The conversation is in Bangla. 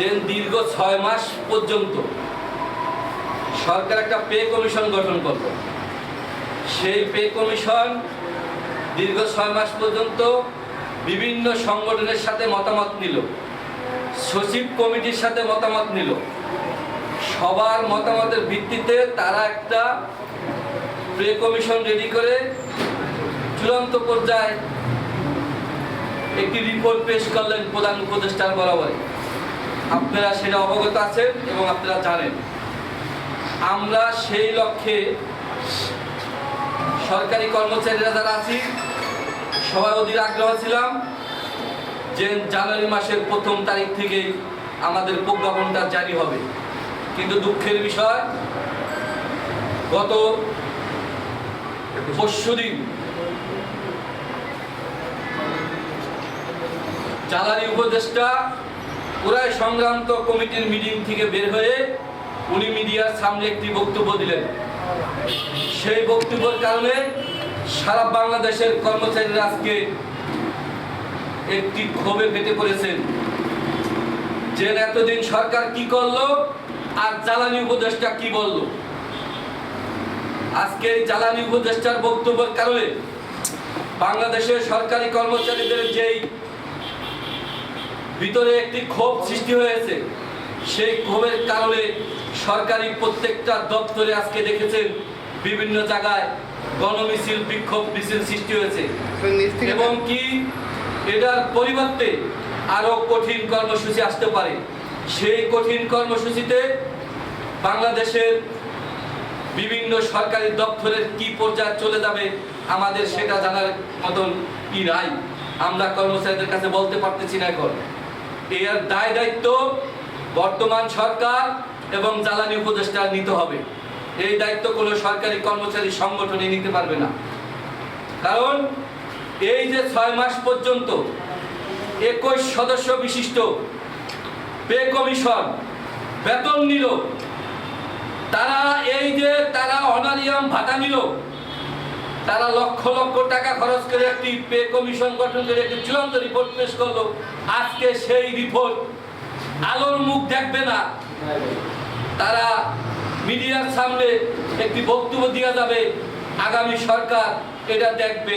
যে দীর্ঘ ছয় মাস পর্যন্ত সরকার একটা পে কমিশন গঠন করল। সেই পে কমিশন দীর্ঘ ছয় মাস পর্যন্ত বিভিন্ন সংগঠনের সাথে মতামত নিল, সচিব কমিটির সাথে মতামত নিল। সবার মতামতের ভিত্তিতে তারা একটা প্রে কমিশন রেডি করে চূড়ান্ত পর্যায়ে একটি রিপোর্ট পেশ করলেন প্রধান উপদেষ্টার বরাবরে আপনারা সেটা অবগত আছেন এবং আপনারা জানেন। আমরা সেই লক্ষ্যে সরকারি কর্মচারীরা যারা আছি সবাই অধীর আগ্রহ ছিলাম যে জানুয়ারি মাসের প্রথম তারিখ থেকেই আমাদের প্রজ্ঞাপনটা জারি হবে। কিন্তু দুঃখের বিষয়, গত পরশুদিন জ্বালানি উপদেষ্টা পুরাই সংক্রান্ত কমিটির মিটিং থেকে বের হয়ে উনি মিডিয়ার সামনে একটি বক্তব্য দিলেন। সেই বক্তব্যের কারণে সারা বাংলাদেশের কর্মচারীরা আজকে একটি ক্ষোভে ফেটে পড়েছেন। যে এতদিন সরকার কি করল আর জ্বালানি উপদেষ্টা কি বলল? আজকে জ্বালানি উপদেষ্টার বক্তব্যের কারণে বাংলাদেশের সরকারি কর্মচারীদের যেই ভিতরে একটি ক্ষোভ সৃষ্টি হয়েছে। সেই ক্ষোভের কারণে সরকারি প্রত্যেকটা দপ্তরে আজকে দেখেছেন বিভিন্ন জায়গায় গণমিছিল, বিক্ষোভ মিছিল সৃষ্টি হয়েছে। এবং কি এটার পরিবর্তে আরও কঠিন কর্মসূচি আসতে পারে। সেই কঠিন কর্মসূচিতে বাংলাদেশের বিভিন্ন সরকারি দপ্তরের কি পর্যায়ে চলে যাবে আমাদের সেটা জানার মতন কি নাই। আমরা কর্মচারীদের কাছে বলতে পারতেছি না এখন। এর দায় দায়িত্ব বর্তমান সরকার এবং জ্বালানি উপদেষ্টা নিতে হবে। এই দায়িত্ব কোনো সরকারি কর্মচারী সংগঠনে নিতে পারবে না। কারণ এই যে ছয় মাস পর্যন্ত একুশ সদস্য বিশিষ্ট পে কমিশন বেতন নিল, তারা এই যে তারা অনারিয়াম ভাতা নিল তারা লক্ষ লক্ষ টাকা খরচ করে একটি পে কমিশন গঠন করে একটি চূড়ান্ত রিপোর্ট পেশ করল। আজকে সেই রিপোর্ট আলোর মুখ দেখবে না। তারা মিডিয়ার সামনে একটি বক্তব্য দেওয়া যাবে, আগামী সরকার এটা দেখবে।